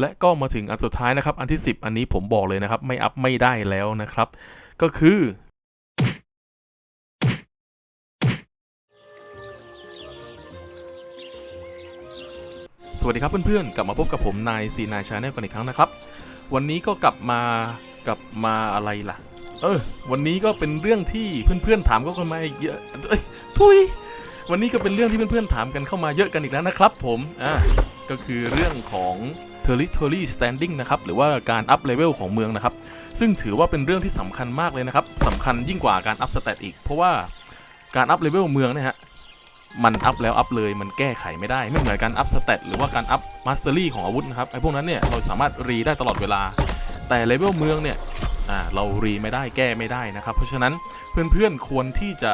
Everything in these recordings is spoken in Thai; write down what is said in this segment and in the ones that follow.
และก็มาถึงอันสุดท้ายนะครับ อันที่ 10 อันนี้ผมบอกเลยนะครับ ไม่อัพไม่ได้แล้วนะครับ ก็คือสวัสดีครับเพื่อนๆ กลับมาพบกับผมนายซีนายชาแนลกันอีกครั้งนะครับ วันนี้ก็กลับมากลับมาอะไรล่ะ เออ วันนี้ก็เป็นเรื่องที่เพื่อนๆถามก็กันมาเยอะเอ้ยทุยวันนี้ก็เป็นเรื่องที่เพื่อนๆถามกันเข้ามาเยอะกันอีกแล้วนะครับ ผมอ่าก็คือเรื่องของ territory standing นะครับหรือว่าการ up level ของเมืองนะครับ ซึ่งถือว่าเป็นเรื่องที่สำคัญมากเลยนะครับสำคัญยิ่งกว่าการ up stat อีก เพราะว่าการ up level เมืองเนี่ยฮะมัน up แล้ว up เลยมันแก้ไขไม่ได้ ไม่เหมือนการ up stat หรือว่าการ up mastery ของอาวุธนะครับไอ้พวกนั้นเนี่ยเราสามารถรีได้ตลอดเวลา แต่ level เมืองเนี่ยเรารีไม่ได้แก้ไม่ได้นะครับ เพราะฉะนั้นเพื่อนๆควรที่จะ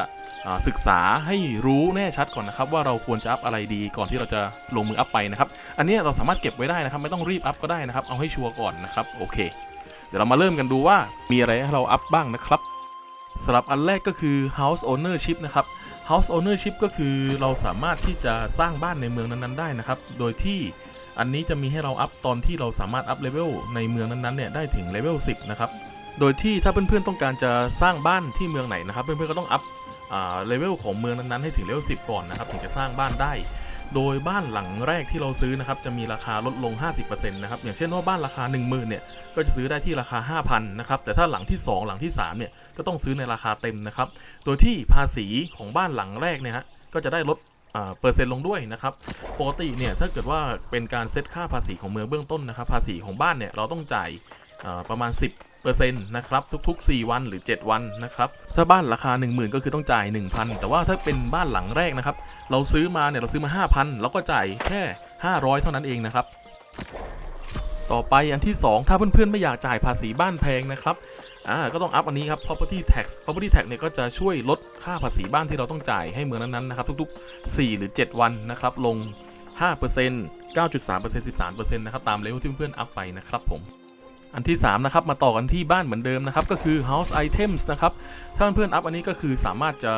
ศึกษาให้รู้แน่ชัดก่อนนะครับ ว่าเราควรจะอัพอะไรดีก่อนที่เราจะลงมืออัพไปนะครับ อันนี้เราสามารถเก็บไว้ได้นะครับ ไม่ต้องรีบอัพก็ได้นะครับ เอาให้ชัวร์ก่อนนะครับโอเค เดี๋ยวเรามาเริ่มกันดูว่ามีอะไรให้เราอัพบ้างนะครับสำหรับอันแรกก็คือ house ownership นะครับ house ownership ก็คือเราสามารถที่จะสร้างบ้านในเมืองนั้นๆ ได้นะครับ โดยที่อันนี้จะมีให้เราอัพตอนที่เราสามารถอัพเลเวลในเมืองนั้นๆเนี่ยได้ถึงเลเวล10 นะครับ โดยที่ถ้าเพื่อนๆต้องการจะสร้างบ้านที่เมืองไหนนะครับ เพื่อนๆก็ต้องอัพ เลเวลของเมืองนั้นๆให้ถึงเลเวล10 ก่อนนะครับถึงจะสร้างบ้านได้ โดยบ้านหลังแรกที่เราซื้อนะครับจะมีราคาลดลง 50%นะครับอย่างเช่นว่าบ้านราคา 10,000เนี่ยก็จะซื้อได้ที่ราคา 5,000นะครับแต่ถ้าหลังที่ 2 หลังที่3เนี่ยก็ต้องซื้อในราคาเต็มนะครับโดยที่ภาษีของบ้านหลังแรกเนี่ยฮะก็จะได้ลดเปอร์เซ็นต์ลงด้วยนะครับปกติเนี่ยถ้าเกิดว่าเป็นการเซตค่าภาษีของเมืองเบื้องต้นนะครับภาษีของบ้านเนี่ยเราต้องจ่ายประมาณ 10 เปอร์เซ็นต์นะครับทุกๆ 4 วันหรือ 7 วันนะครับถ้าบ้านราคา 10,000 ก็คือต้องจ่าย 1,000 แต่ว่าถ้าเป็นบ้านหลังแรกนะครับเราซื้อมาเนี่ยเราซื้อมา 5,000 แล้วก็จ่ายแค่ 500 เท่านั้นเองนะครับต่อไปอันที่ 2 ถ้าเพื่อนๆ ไม่อยากจ่ายภาษีบ้านแพงนะครับอ่าก็ต้องอัพอันนี้ครับ property tax property tax เนี่ยก็จะช่วยลดค่าภาษีบ้านที่เราต้องจ่ายให้เมืองนั้นๆนะครับทุกๆ 4 หรือ 7 วันนะครับลง 5% 9.3% 13%นะครับตามเลเวลที่เพื่อนๆอัพไปนะครับผม อันที่ 3 นะครับ มาต่อกันที่บ้านเหมือนเดิมนะครับ ก็คือ house items นะครับ ถ้าเพื่อนๆอัพอันนี้ก็คือสามารถจะ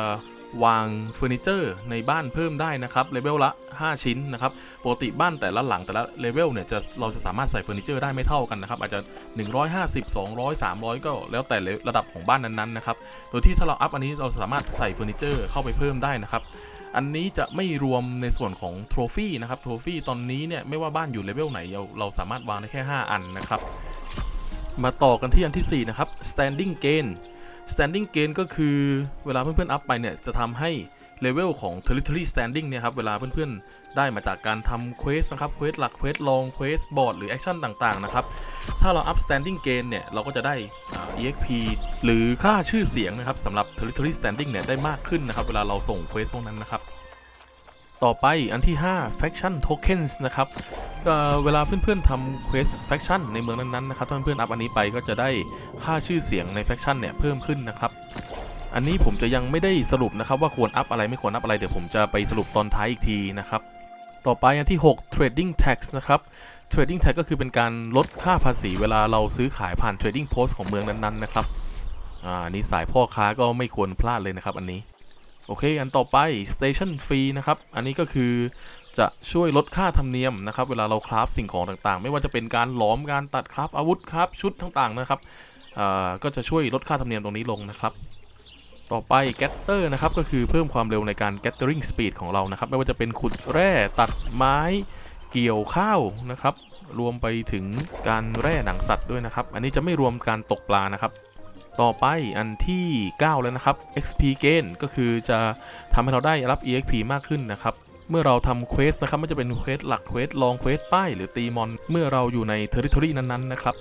วางเฟอร์นิเจอร์ในบ้านเพิ่มได้นะครับเลเวลละ 5 ชิ้นนะครับปกติบ้านแต่ละหลังแต่ละเลเวลเนี่ยจะเราจะสามารถใส่เฟอร์นิเจอร์ได้ไม่เท่ากันนะครับอาจจะ 150 200 300 ก็แล้วแต่ระดับของบ้านนั้นๆนะครับโดยที่ถ้าเราอัพอันนี้เราสามารถใส่เฟอร์นิเจอร์เข้าไปเพิ่มได้นะครับอันนี้จะไม่รวมในส่วนของโทรฟี่นะครับโทรฟี่ตอนนี้เนี่ยไม่ว่าบ้านอยู่เลเวลไหนเราเราสามารถวางได้แค่ 5 อันนะครับ มาต่อกันที่อันที่ 4 นะครับ standing gain standing gain ก็คือเวลาเพื่อนๆอัพไปเนี่ยจะทำให้เลเวลของ territory standing เนี่ยครับเวลาเพื่อนๆได้มาจากการทำเควสนะครับเควสหลักเควสลองเควสบอร์ดหรือแอคชั่นต่างๆนะครับถ้าเรา up standing gain เนี่ยเราก็จะได้ exp หรือค่าชื่อเสียงนะครับสำหรับ territory standing เนี่ยได้มากขึ้นนะครับเวลาเราส่งเควสพวกนั้นนะครับ ต่อไปอันที่ 5 faction tokens นะครับเวลาเพื่อนๆทำเควสแฟคชั่นในเมืองนั้นๆนะครับถ้าเพื่อนๆอัพอันนี้ไปก็จะได้ค่าชื่อเสียงในแฟคชั่นเนี่ยเพิ่มขึ้นนะครับ อันนี้ผมจะยังไม่ได้สรุปนะครับว่าควรอัพอะไรไม่ควรอัพอะไรเดี๋ยวผมจะไปสรุปตอนท้ายอีกทีนะครับต่อไปอันที่ 6 trading tax นะครับ trading tax ก็คือเป็นการลดค่าภาษีเวลาเราซื้อขายผ่าน trading post ของเมืองนั้นๆนะครับ อ่านนี่สายพ่อค้าก็ไม่ควรพลาดเลยนะครับอันนี้ โอเค อันต่อไป station fee นะครับ อันนี้ก็คือจะช่วยลดค่าธรรมเนียมนะครับ เวลาเราคราฟสิ่งของต่างๆ ไม่ว่าจะเป็นการหลอมการตัดคราฟอาวุธคราฟชุดต่างๆนะครับก็จะช่วยลดค่าธรรมเนียมตรงนี้ลงนะครับ ต่อไป getter นะครับ ก็คือเพิ่มความเร็วในการ gathering speed ของเรานะครับ ไม่ว่าจะเป็นขุดแร่ตัดไม้เกี่ยวข้าวนะครับ รวมไปถึงการแร่หนังสัตว์ด้วยนะครับ อันนี้จะไม่รวมการตกปลานะครับ ต่อไปอันที่ 9 แล้วนะครับ XP gain ก็คือจะทำให้เราได้รับ EXP มากขึ้นนะครับเมื่อเราทำเควสนะครับม่ว่าจะเป็นเควสหลักเควสลองเควสป้ายหรือตีมอน เมื่อเราอยู่ใน Territory นั้นๆนะครับ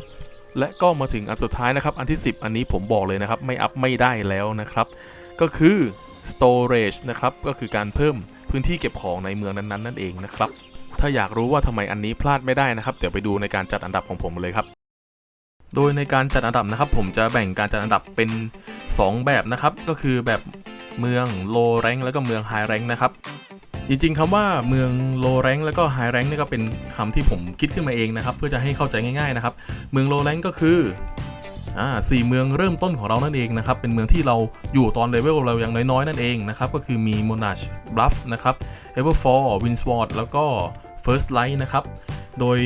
และก็มาถึงอันสุดท้ายนะครับ อันที่ 10 อันนี้ผมบอกเลยนะครับ ไม่อัพไม่ได้แล้วนะครับ ก็คือ storage นะครับ ก็คือการเพิ่มพื้นที่เก็บของในเมืองนั้นๆ นั่นเองนะครับ ถ้าอยากรู้ว่าทำไมอันนี้พลาดไม่ได้นะครับ เดี๋ยวไปดูในการจัดอันดับของผมเลยครับ โดยในการจัดอันดับนะครับ ผมจะแบ่งการจัดอันดับเป็น 2 แบบนะครับ ก็คือแบบเมือง low rank แล้วก็เมือง high rank นะครับจริงๆคำว่าเมือง low rank แล้วก็ high rank นี่ก็เป็นคำที่ผมคิดขึ้นมาเองนะครับ เพื่อจะให้เข้าใจง่ายๆนะครับ เมือง low rank ก็คืออ่าสี่เมืองเริ่มต้นของเรานั่นเองนะครับ เป็นเมืองที่เราอยู่ตอนเลเวลเราย่างน้อยๆ นั่นเองนะครับ ก็คือมี Monash Bluff นะครับ Everfall Windsward แล้วก็ First Light นะครับ โดย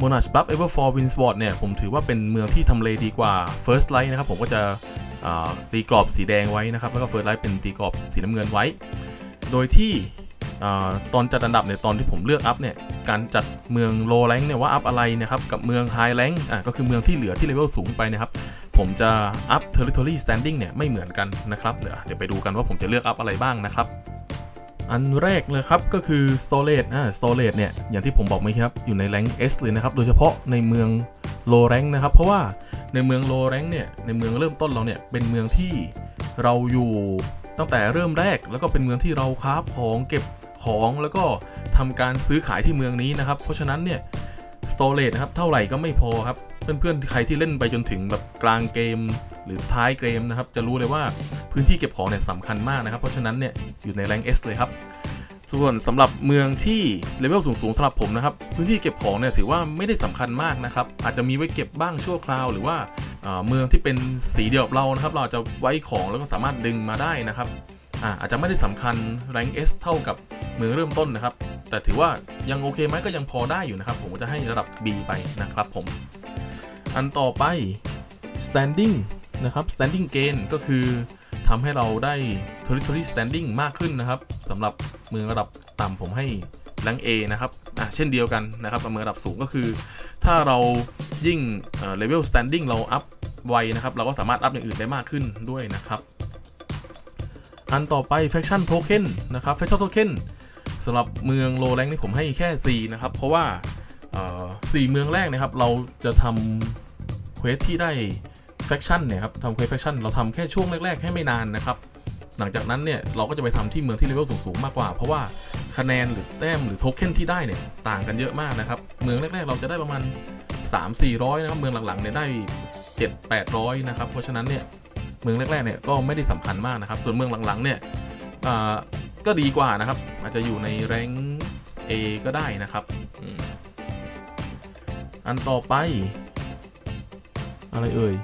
Monash Bluff Everfall Windsward เนี่ยผมถือว่าเป็นเมืองที่ทำเลดีกว่า First Light นะครับผมก็จะตีกรอบสีแดงไว้นะครับ แล้วก็ First Light เป็นตีกรอบสีน้ำเงินไว้ โดยที่อตอนจัดอันดับเนี่ยตอนที่ผมเลือกอัพเนี่ยการจัดเมือง low rank เนี่ยว่าอัพอะไรนะครับกับเมือง high rank อะก็คือเมืองที่เหลือที่เลเวลสูงไปนะครับผมจะอัพ territory standing เนี่ยไม่เหมือนกันนะครับเดี๋ยวไปดูกันว่าผมจะเลือกอัพอะไรบ้างนะครับ อันแรกเลยครับก็คือ storage อ่า storage เนี่ยอย่างที่ผมบอกไหมครับอยู่ใน rank S เลยนะครับ โดยเฉพาะในเมือง low rank นะครับ เพราะว่าในเมือง low rank เนี่ยในเมืองเริ่มต้นเราเนี่ยเป็นเมืองที่เราอยู่ตั้งแต่เริ่มแรก แล้วก็เป็นเมืองที่เราคราของเก็บของแล้วก็ทำการซื้อขายที่เมืองนี้นะครับ เพราะฉะนั้นเนี่ย storage นะครับเท่าไหร่ก็ไม่พอครับ เพื่อนๆใครที่เล่นไปจนถึงแบบกลางเกมหรือท้ายเกมนะครับ จะรู้เลยว่า พื้นที่เก็บของเนี่ยสำคัญมากนะครับ เพราะฉะนั้นเนี่ยอยู่ในแรง S เลยครับ ส่วนสำหรับเมืองที่เลเวลสูงๆสำหรับผมนะครับ พื้นที่เก็บของเนี่ยถือว่าไม่ได้สำคัญมากนะครับ อาจจะมีไว้เก็บบ้างชั่วคราว หรือว่าเมืองที่เป็นสีเดียวกับเรานะครับ เราจะไว้ของแล้วก็สามารถดึงมาได้นะครับอาจจะไม่ได้สำคัญแรง S เท่ากับเมืองเริ่มต้นนะครับ แต่ถือว่ายังโอเคไหมก็ยังพอได้อยู่นะครับ ผมก็จะให้ระดับ B ไปนะครับผม อันต่อไป standing นะครับ standing gain ก็คือ ทำให้เราได้ territory standing มากขึ้นนะครับสำหรับเมืองระดับต่ำผมให้ rank A นะครับอะเช่นเดียวกันนะครับเมืองระดับสูงก็คือ ถ้าเรายิ่งเอ่อ level standing เราอัพไวนะครับ เราก็สามารถอัพอย่างอื่นได้มากขึ้นด้วยนะครับ อันต่อไป faction token นะครับ faction token สำหรับเมือง low rank นี่ผมให้แค่ C นะครับ เพราะว่าสี่เมืองแรกนะครับ เราจะทำเควสที่ได้ faction เนี่ยครับทำเควส faction เราทำแค่ช่วงแรก ๆ ให้ไม่นานนะครับหลังจากนั้นเนี่ยเราก็จะไปทำที่เมืองที่เลเวลสูงๆมากกว่า เพราะว่าคะแนนหรือแต้มหรือโทเค็นที่ได้เนี่ยต่างกันเยอะมากนะครับ เมืองแรก ๆ เราจะได้ประมาณ 3 400 นะครับ เมืองหลังๆเนี่ยได้ 7 800 นะครับ เพราะฉะนั้นเนี่ยเมืองแรกๆเนี่ยก็ไม่ได้สำคัญมากนะครับ ส่วนเมืองหลังๆเนี่ยก็ดีกว่านะครับ อาจจะอยู่ในแรง A ก็ได้นะครับ อันต่อไป อะไรเอ่ย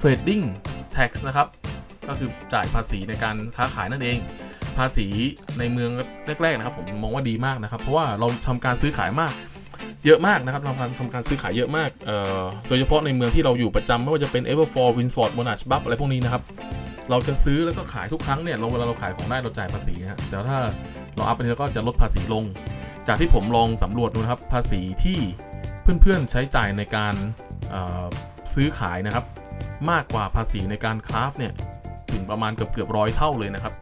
trading tax นะครับ ก็คือจ่ายภาษีในการค้าขายนั่นเอง ภาษีในเมืองแรกๆนะครับ ผมมองว่าดีมากนะครับ เพราะว่าเราทำการซื้อขายมาก เยอะมากนะครับทำการทำการซื้อขายเยอะมากโดยเฉพาะในเมืองที่เราอยู่ประจำไม่ว่าจะเป็น Everfall Windsword Monash Buff อะไรพวกนี้นะครับเราจะซื้อแล้วก็ขายทุกครั้งเนี่ยเราเวลาเราขายของได้เราจ่ายภาษีนะฮะแต่ถ้าเราอัพไปนี้เราก็จะลดภาษีลง จากที่ผมลองสำรวจดูนะครับ ภาษีที่เพื่อนๆใช้จ่ายในการซื้อขายนะครับ มากกว่าภาษีในการคราฟเนี่ยถึงประมาณเกือบเกือบร้อยเท่าเลยนะครับ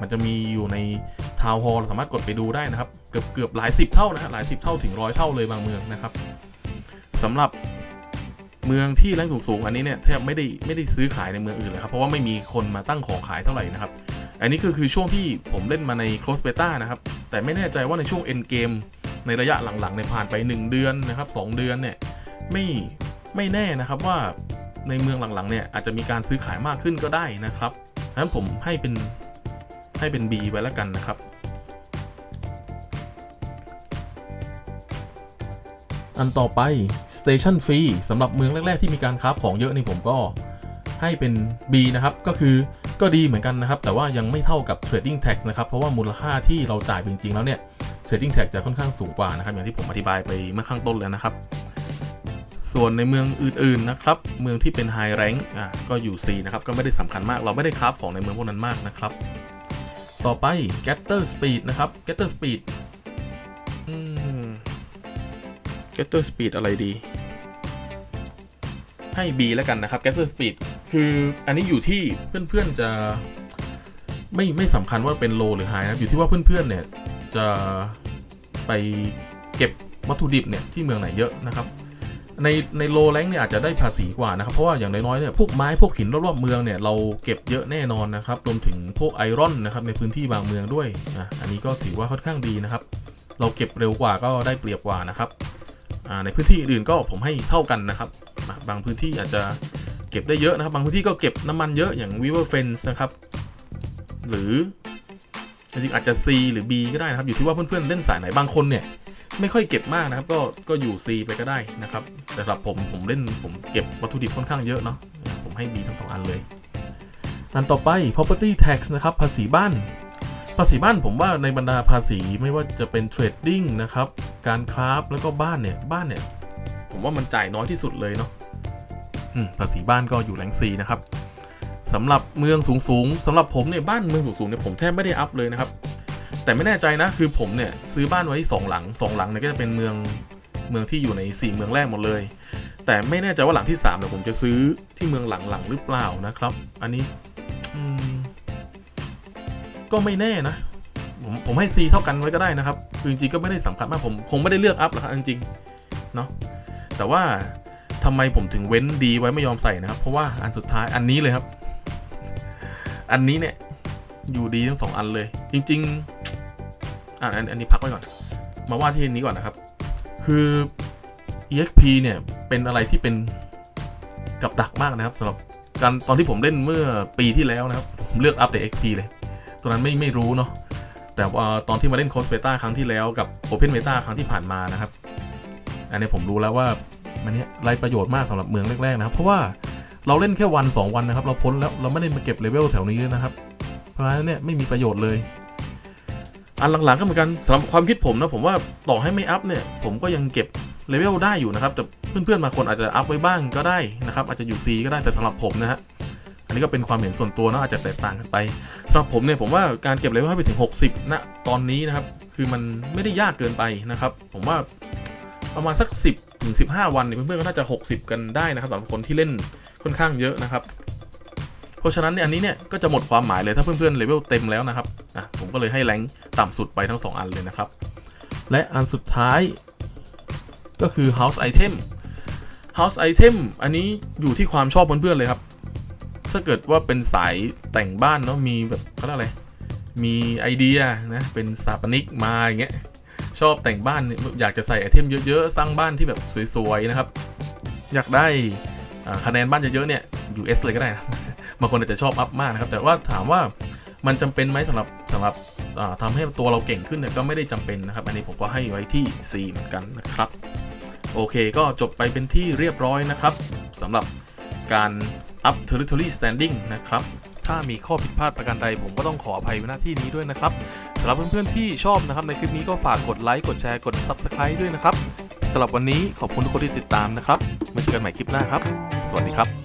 มันจะมีอยู่ในทาวน์ฮอลสามารถกดไปดูได้นะครับ เกือบเกือบหลายสิบเท่านะฮะหลายสิบเท่าถึงร้อยเท่าเลยบางเมืองนะครับสำหรับเมืองที่แรงสูงๆอันนี้เนี่ยแทบไม่ได้ไม่ได้ซื้อขายในเมืองอื่นเลยครับเพราะว่าไม่มีคนมาตั้งของขายเท่าไหร่นะครับ อันนี้คือคือช่วงที่ผมเล่นมาใน close beta นะครับ แต่ไม่แน่ใจว่าในช่วง end game ในระยะหลังๆในผ่านไป 1 เดือนนะครับ2เดือนเนี่ยไม่ไม่แน่นะครับว่า ในเมืองหลังๆเนี่ยอาจจะมีการซื้อขายมากขึ้นก็ได้นะครับฉะนั้นผมให้เป็นให้เป็น B ไว้แล้วกันนะครับอันต่อไป Station Fee สำหรับเมืองแรก ๆ ที่มีการคราของเยอะนี่ผมก็ให้เป็น B นะครับ ก็คือก็ดีเหมือนกันนะครับ แต่ว่ายังไม่เท่ากับ Trading Tax นะครับ เพราะว่ามูลค่าที่เราจ่ายจริง ๆ แล้วเนี่ย Trading Tax จะค่อนข้างสูงกว่านะครับ อย่างที่ผมอธิบายไปเมื่อข้างต้นแล้วนะครับ ส่วนในเมืองอื่นๆนะครับ เมืองที่เป็น High Rank อะก็อยู่ C นะครับ ก็ไม่ได้สำคัญมาก เราไม่ได้คราฟของในเมืองพวกนั้นมากนะครับ ต่อไป Getter Speed นะครับ Getter Speed Getter Speed อะไรดี ให้ B แล้วกันนะครับ Getter Speed คืออันนี้อยู่ที่เพื่อนๆจะไม่ไม่สำคัญว่าเป็น low หรือ high นะอยู่ที่ว่าเพื่อนๆเนี่ยจะไปเก็บวัตถุดิบเนี่ยที่เมืองไหนเยอะนะครับ ในในโลแรงเนี่ยอาจจะได้ภาษีกว่านะครับเพราะว่าอย่างน้อยๆเนี่ยพวกไม้พวกหินรอบๆเมืองเนี่ยเราเก็บเยอะแน่นอนนะครับรวมถึงพวกไอรอนนะครับในพื้นที่บางเมืองด้วยอะอันนี้ก็ถือว่าค่อนข้างดีนะครับ เราเก็บเร็วกว่าก็ได้เปรียบกว่านะครับในพื้นที่อื่นก็ผมให้เท่ากันนะครับ บางพื้นที่อาจจะเก็บได้เยอะนะครับ บางพื้นที่ก็เก็บน้ำมันเยอะอย่าง River Fence นะครับหรือจริงๆอาจจะ C หรือ B ก็ได้นะครับอยู่ที่ว่าเพื่อนๆเล่นสายไหนบางคนเนี่ย ไม่ค่อยเก็บมากนะครับ ก็ก็อยู่ C ไปก็ได้นะครับ แต่สำหรับผมผมเล่นผมเก็บวัตถุดิบค่อนข้างเยอะเนาะผมให้ B ทั้งสองอันเลย อันต่อไป property tax นะครับ ภาษีบ้าน ภาษีบ้านผมว่าในบรรดาภาษีไม่ว่าจะเป็นเทรดดิ้งนะครับ การคราฟแล้วก็บ้านเนี่ยบ้านเนี่ยผมว่ามันจ่ายน้อยที่สุดเลยเนาะภาษีบ้านก็อยู่แหลงซีนะครับสำหรับเมืองสูงๆสำหรับผมเนี่ยบ้านเมืองสูงๆเนี่ยผมแทบไม่ได้อัพเลยนะครับ แต่ไม่แน่ใจนะคือผมเนี่ยซื้อบ้านไว้สองหลังสองหลังเนี่ยก็จะเป็นเมืองเมืองที่อยู่ในสี่เมืองแรกหมดเลย แต่ไม่แน่ใจว่าหลังที่3เนี่ยผมจะซื้อที่เมืองหลังๆหรือเปล่านะครับ อันนี้ก็ไม่แน่นะ ผมผมให้ C เท่ากันไว้ก็ได้นะครับคือจริงๆก็ไม่ได้สำคัญมากผมคงไม่ได้เลือกอัพหรอกครับจริงๆเนาะแต่ว่าทำไมผมถึงเว้นดีไว้ไม่ยอมใส่นะครับ เพราะว่าอันสุดท้ายอันนี้เลยครับ อันนี้เนี่ย อยู่ดีทั้งสองอันเลย จริง ๆอะอันอันนี้พักไว้ก่อน มาว่าที่นี้ก่อนนะครับ คือ EXP เนี่ย เป็นอะไรที่เป็นกับดักมากนะครับสำหรับการตอนที่ผมเล่นเมื่อปีที่แล้วนะครับ ผมเลือกอัพแต่ XP เลยตอนนั้นไม่ไม่รู้เนาะแต่ว่าตอนที่มาเล่น Close Beta ครั้งที่แล้วกับ Open Beta ครั้งที่ผ่านมานะครับ อันนี้ผมรู้แล้วว่ามันเนี้ยไรประโยชน์มากสำหรับเมืองแรกๆนะครับ เพราะว่าเราเล่นแค่วัน 2 วันนะครับ เราพ้นแล้วเราไม่ได้มาเก็บเลเวลแถวนี้เลยนะครับะฉะนั้นเนี่ยไม่มีประโยชน์เลย อันหลังๆก็เหมือนกันสำหรับความคิดผมนะผมว่าต่อให้ไม่อัพเนี่ยผมก็ยังเก็บเลเวลได้อยู่นะครับแต่เพื่อนๆบางคนอาจจะอัพไว้บ้างก็ได้นะครับอาจจะอยู่ C ก็ได้แต่สำหรับผมนะฮะอันนี้ก็เป็นความเห็นส่วนตัวเนะอาจจะแตกต่างกันไปสำหรับผมเนี่ยผมว่าการเก็บเลเวลให้ไปถึง 60ณตอนนี้นะครับคือมันไม่ได้ยากเกินไปนะครับ ผมว่าประมาณสัก 10ถึง15 วันเนี่ยเพื่อนๆก็น่าจะ 60 กันได้นะครับสำหรับคนที่เล่นค่อนข้างเยอะนะครับ เพราะฉะนั้นเนี่ยอันนี้เนี่ยก็จะหมดความหมายเลยถ้าเพื่อนๆเลเวลเต็มแล้วนะครับอะผมก็เลยให้แรงต่ำสุดไปทั้งสองอันเลยนะครับ และอันสุดท้ายก็คือ house item house item อันนี้อยู่ที่ความชอบเพื่อนๆเลยครับ ถ้าเกิดว่าเป็นสายแต่งบ้านเนาะมีแบบเขาเรียกอะไรมีไอเดียนะเป็นสถาปนิกมาอย่างเงี้ยชอบแต่งบ้านเนี่ยอยากจะใส่ไอเทมเยอะๆ สร้างบ้านที่แบบสวยๆนะครับ อยากได้คะแนนบ้านเยอะๆเนี่ย US เลยก็ได้นะ บางคนอาจจะชอบอัพมากนะครับ แต่ว่าถามว่ามันจำเป็นไหมสำหรับสำหรับอ่าทำให้ตัวเราเก่งขึ้นเนี่ยก็ไม่ได้จำเป็นนะครับ อันนี้ผมก็ให้ไว้ที่ C เหมือนกันนะครับ โอเคก็จบไปเป็นที่เรียบร้อยนะครับสำหรับการ up territory standing นะครับถ้ามีข้อผิดพลาดประการใดผมก็ต้องขออภัยไว้หน้าที่นี้ด้วยนะครับสำหรับเพื่อนๆที่ชอบนะครับ ในคลิปนี้ก็ฝากกดไลค์กดแชร์กด subscribe ด้วยนะครับสำหรับวันนี้ขอบคุณทุกคนที่ติดตามนะครับไว้เจอกันใหม่คลิปหน้าครับ สวัสดีครับ